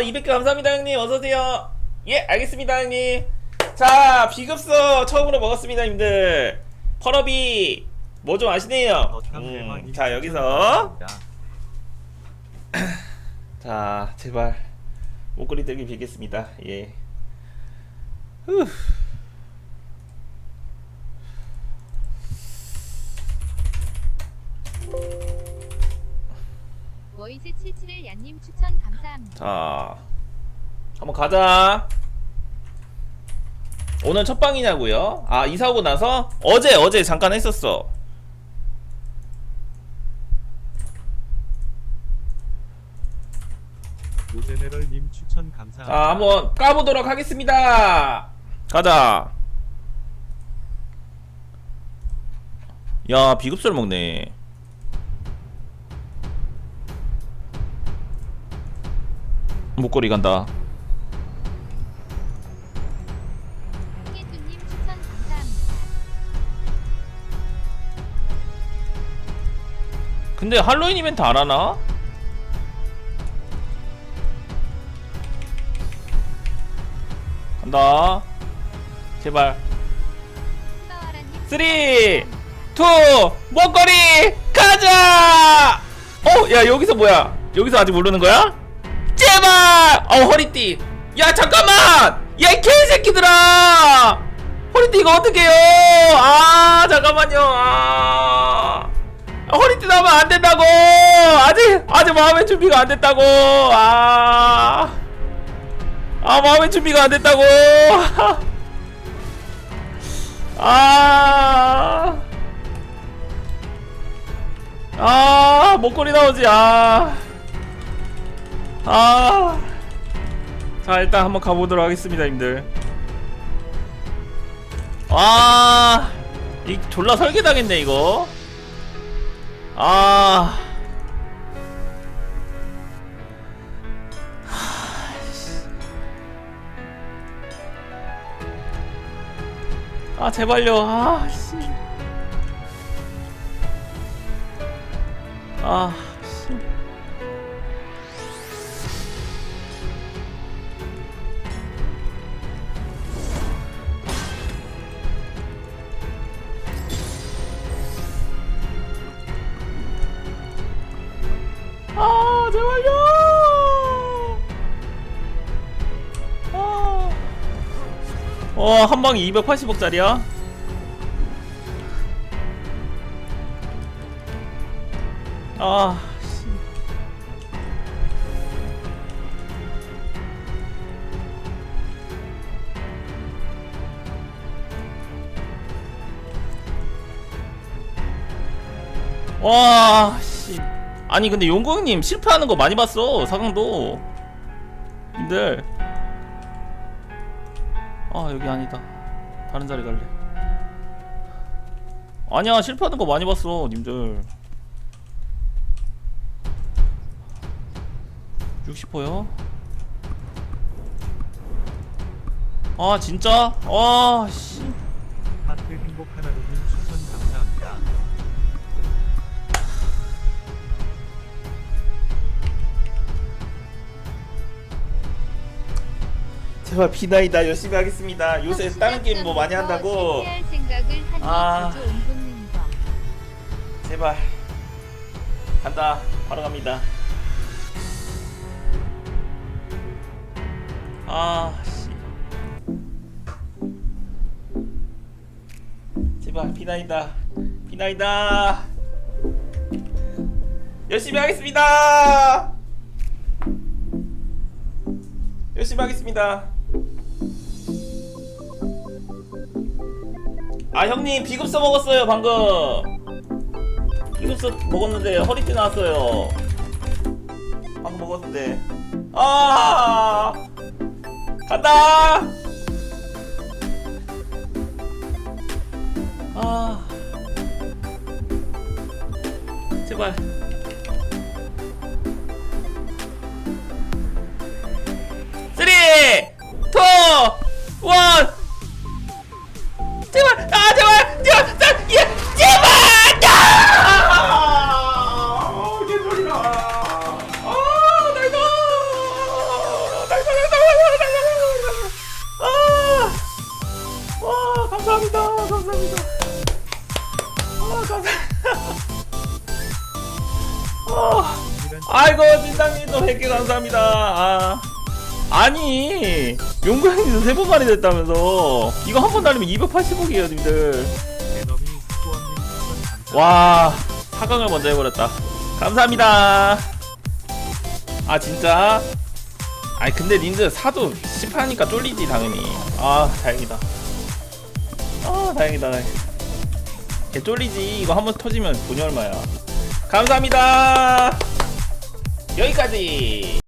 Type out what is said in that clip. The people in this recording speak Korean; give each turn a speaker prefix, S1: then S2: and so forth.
S1: 200개 감사합니다, 형님. 어서오세요. 예, 알겠습니다, 형님. 자, 비급소 처음으로 먹었습니다, 님들. 펄업이 뭐 좀 아시네요. 음, 자, 여기서. 자, 제발. 목걸이 들기 빌겠습니다. 예. 후.
S2: 워이즈 77을 얀님 추천 감사합니다.
S1: 자, 한번 가자. 오늘 첫 방이냐고요? 아 이사 오고 나서 어제 어제 잠깐 했었어.
S3: 오제네럴님 추천 감사합니다.
S1: 자 한번 까보도록 하겠습니다. 가자. 야 비급소를 먹네. 목걸이 간다. 근데 할로윈 이벤트 안 하나? 간다. 제발.
S2: 스바와라님
S1: 3, 2, 목걸이 가자! 어, 야 여기서 뭐야? 여기서 아직 모르는 거야? 제발! 어 허리띠. 야 잠깐만! 야이 개새끼들아! 허리띠 이거 어떡해요? 아 잠깐만요. 아 허리띠 나면 안 된다고! 아직 아직 마음의 준비가 안 됐다고! 아. 아 마음의 준비가 안 됐다고! 아. 아, 목걸이 나오지, 아. 아. 자, 일단 한번 가보도록 하겠습니다, 님들. 아. 이 졸라 설계당했네, 이거. 아. 아 제발요 아 씨. 아 어, 한 방에 280억짜리야? 아, 씨. 와, 씨. 아니, 근데 용광님 실패하는 거 많이 봤어, 사강도. 님들. 아 여기 아니다 다른 자리 갈래 아니야 실패하는 거 많이 봤어 님들 60%요? 아 진짜? 아씨
S3: 하트 행복 하나로님 추천 감사합니다.
S1: 제발 비나이다 열심히 하겠습니다. 요새 다른 게임 뭐 많이 한다고. 아. 제발. 간다. 바로 갑니다. 아 씨. 제발 비나이다 비나이다 열심히 하겠습니다. 열심히 하겠습니다 아 형님 비급 써먹었어요 방금 이것도 먹었는데 허리띠 나왔어요. 방금 먹었는데. 아 간다. 아 제발. 쓰리, 투, 원. 아 제발 제발 예 제발 감사합니다. 감사합니다 아 감사 아 아이고 진상님 또 100개 감사합니다 아 아니 용광님도 세 번만에 됐다면서. 이거 한번 달리면 280억이에요 님들. 와 4강을 먼저 해버렸다. 감사합니다. 아 진짜? 아니 근데 님들 사도 10하니까 쫄리지 당연히. 아 다행이다. 아 다행이다. 걔 쫄리지. 이거 한 번 터지면 돈이 얼마야. 감사합니다. 여기까지